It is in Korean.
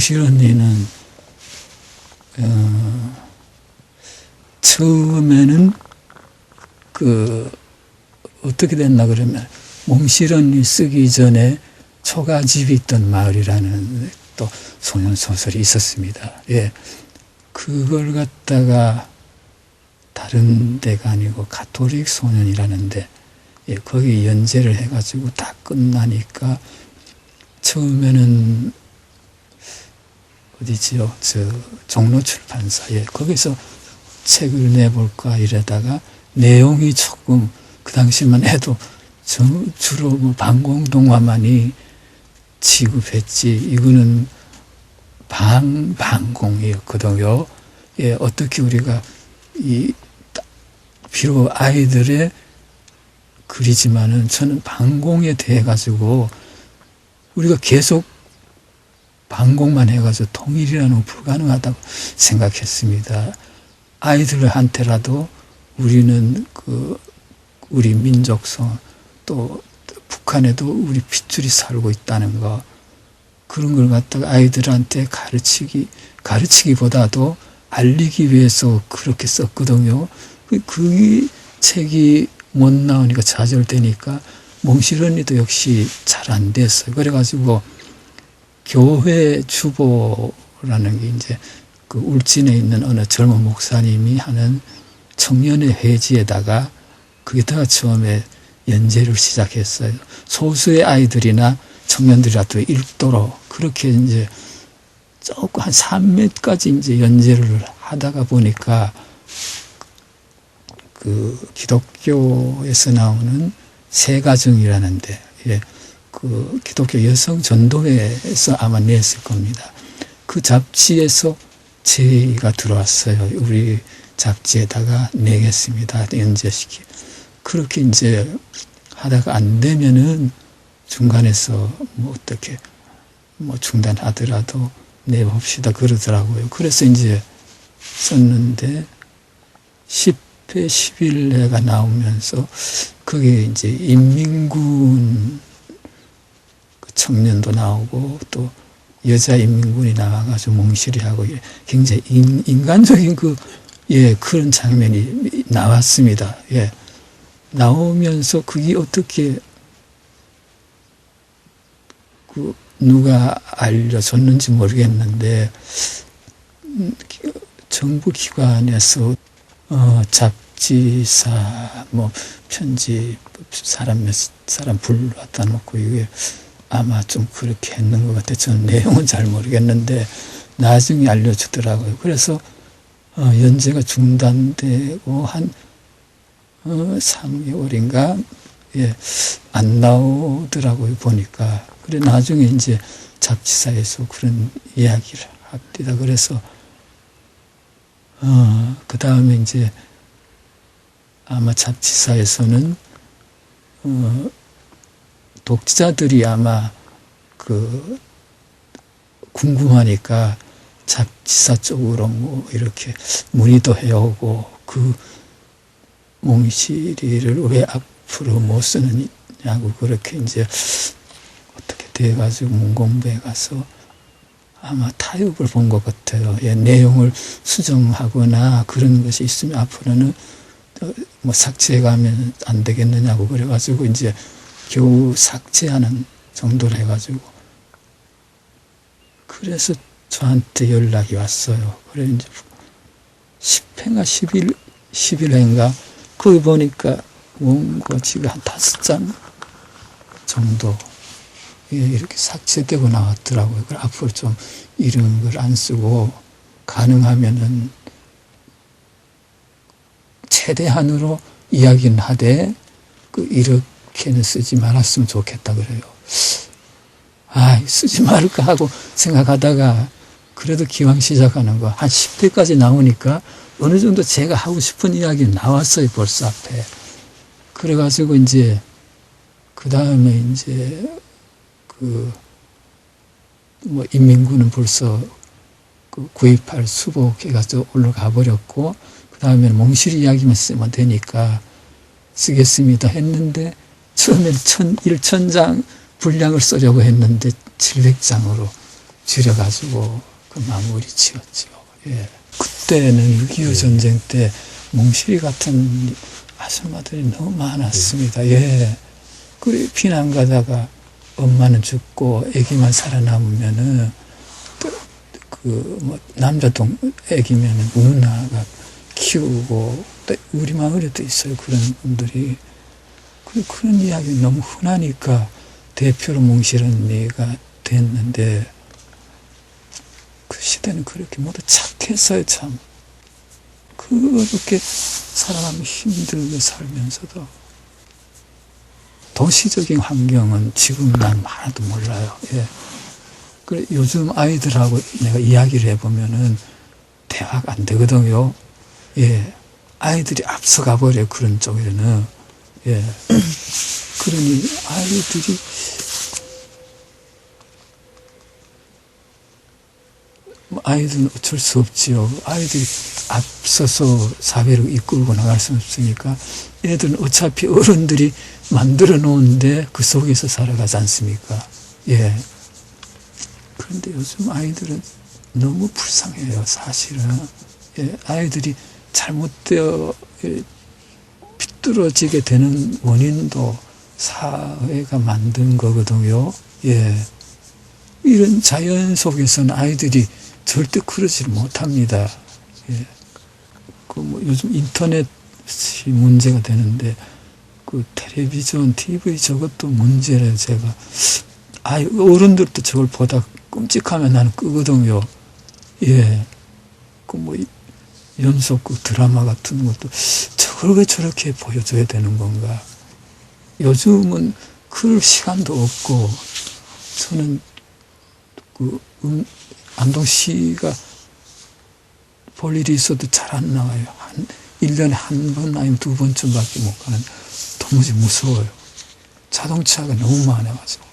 몽실 언니는 어, 처음에는 그 어떻게 됐나 그러면 몽실 언니 쓰기 전에 초가집이 있던 마을이라는 또 소년 소설이 있었습니다. 예, 그걸 갖다가 다른 데가 아니고 가톨릭 소년이라는데 예, 거기 연재를 해가지고 다 끝나니까 처음에는 어디지요? 저 종로 출판사에 거기서 책을 내볼까 이러다가 내용이 조금 그 당시만 해도 저, 주로 뭐 방공동화만이 취급했지 이거는 방 방공이었거든요. 예, 어떻게 우리가 이 비록 아이들의 글이지만은 저는 방공에 대해 가지고 우리가 계속 방공만 해가지고 통일이라는 건 불가능하다고 생각했습니다. 아이들한테라도 우리는 그 우리 민족성 또 북한에도 우리 핏줄이 살고 있다는 거 그런 걸 갖다가 아이들한테 가르치기 가르치기보다도 알리기 위해서 그렇게 썼거든요. 그, 그 책이 못 나오니까 좌절되니까 몽실 언니도 역시 잘 안 됐어요. 그래가지고 교회 주보라는 게 이제 그 울진에 있는 어느 젊은 목사님이 하는 청년의 회지에다가 거기다가 처음에 연재를 시작했어요. 소수의 아이들이나 청년들이라도 읽도록 그렇게 이제 조금 한 3몇까지 이제 연재를 하다가 보니까 그 기독교에서 나오는 세가정이라는데 예, 그 기독교 여성 전도회에서 아마 냈을 겁니다. 그 잡지에서 제의가 들어왔어요. 우리 잡지에다가 내겠습니다. 연재시키. 그렇게 이제 하다가 안 되면은 중간에서 뭐 어떻게 뭐 중단하더라도 내봅시다 그러더라고요. 그래서 이제 썼는데 10회, 11회가 나오면서 그게 이제 인민군 그 청년도 나오고 또 여자 인민군이 나와가지고 몽실이 하고 굉장히 인, 인간적인 그, 예, 그런 장면이 나왔습니다. 예. 나오면서 그게 어떻게 그 누가 알려줬는지 모르겠는데 음, 정부 기관에서 어, 잡지사 뭐 편지 사람 몇 사람 불러다 놓고 이게 아마 좀 그렇게 했는 것 같아요. 저는 내용은 잘 모르겠는데 나중에 알려주더라고요. 그래서 어, 연재가 중단되고 한 어, 3개월인가 예, 안 나오더라고요. 보니까 그래 나중에 이제 잡지사에서 그런 이야기를 합니다. 그래서 어, 그 다음에 이제 아마 잡지사에서는 어, 독자들이 아마 그 궁금하니까 잡지사 쪽으로 뭐 이렇게 문의도 해오고 그 몽실이를 왜 앞으로 못 쓰느냐고 그렇게 이제 어떻게 돼가지고 문공부에 가서 아마 타협을 본 것 같아요. 예, 내용을 수정하거나 그런 것이 있으면 앞으로는 뭐 삭제해가면 안 되겠느냐고 그래가지고 이제 겨우 삭제하는 정도로 해가지고 그래서 저한테 연락이 왔어요. 그래 이제 10회인가 11, 11회인가 거기 보니까 원고 지금 한 다섯 장 정도 예, 이렇게 삭제되고 나왔더라고요. 그 앞으로 좀 이런 걸 안 쓰고 가능하면은 최대한으로 이야기는 하되 그 이렇게 는 쓰지 말았으면 좋겠다 그래요. 아, 쓰지 말까 하고 생각하다가 그래도 기왕 시작하는 거 한 10회까지 나오니까 어느 정도 제가 하고 싶은 이야기 나왔어요, 벌써 앞에. 그래가지고 이제 그 다음에 이제 그, 뭐, 인민군은 벌써 그 구입할 수복해가지고 올라가 버렸고, 그 다음에는 몽실 이야기만 쓰면 되니까 쓰겠습니다 했는데, 처음엔 천, 일천장 분량을 쓰려고 했는데, 700장으로 지려가지고 그 마무리 지었죠. 예. 그때는 6.25 전쟁 때 몽실이 같은 아줌마들이 너무 많았습니다. 예. 그래, 피난 가다가 엄마는 죽고 아기만 살아남으면은 그뭐 남자 동 아기면은 누나가 키우고 또 우리 마을에도 있어요 그런 분들이 그 그런 이야기 너무 흔하니까 대표로 몽실은 얘가 됐는데 그 시대는 그렇게 모두 착했어요 참 그렇게 살아가면 힘들게 살면서도 도시적인 환경은 지금 난 하나도 몰라요. 예. 그래, 요즘 아이들하고 내가 이야기를 해보면은 대화가 안 되거든요. 예. 아이들이 앞서가 버려, 그런 쪽에는. 예. 그러니 아이들이 뭐 아이들은 어쩔 수 없지요. 아이들이 앞서서 사회를 이끌고 나갈 수 없으니까 애들은 어차피 어른들이 만들어 놓은데 그 속에서 살아가지 않습니까? 예. 그런데 요즘 아이들은 너무 불쌍해요, 사실은. 예, 아이들이 잘못되어 예, 비뚤어지게 되는 원인도 사회가 만든 거거든요. 예. 이런 자연 속에서는 아이들이 절대 그러지를 못합니다. 예. 그 뭐 요즘 인터넷이 문제가 되는데 그 텔레비전, TV 저것도 문제래요, 제가. 아, 어른들도 저걸 보다 끔찍하면 나는 끄거든요. 예. 연속 그 드라마 같은 것도 저걸 왜 저렇게 보여줘야 되는 건가. 요즘은 그럴 시간도 없고, 저는 그, 음, 안동 씨가 볼 일이 있어도 잘 안 나와요. 한, 1년에 한 번 아니면 두 번쯤밖에 못 가는 도무지 무서워요. 자동차가 너무 많아가지고.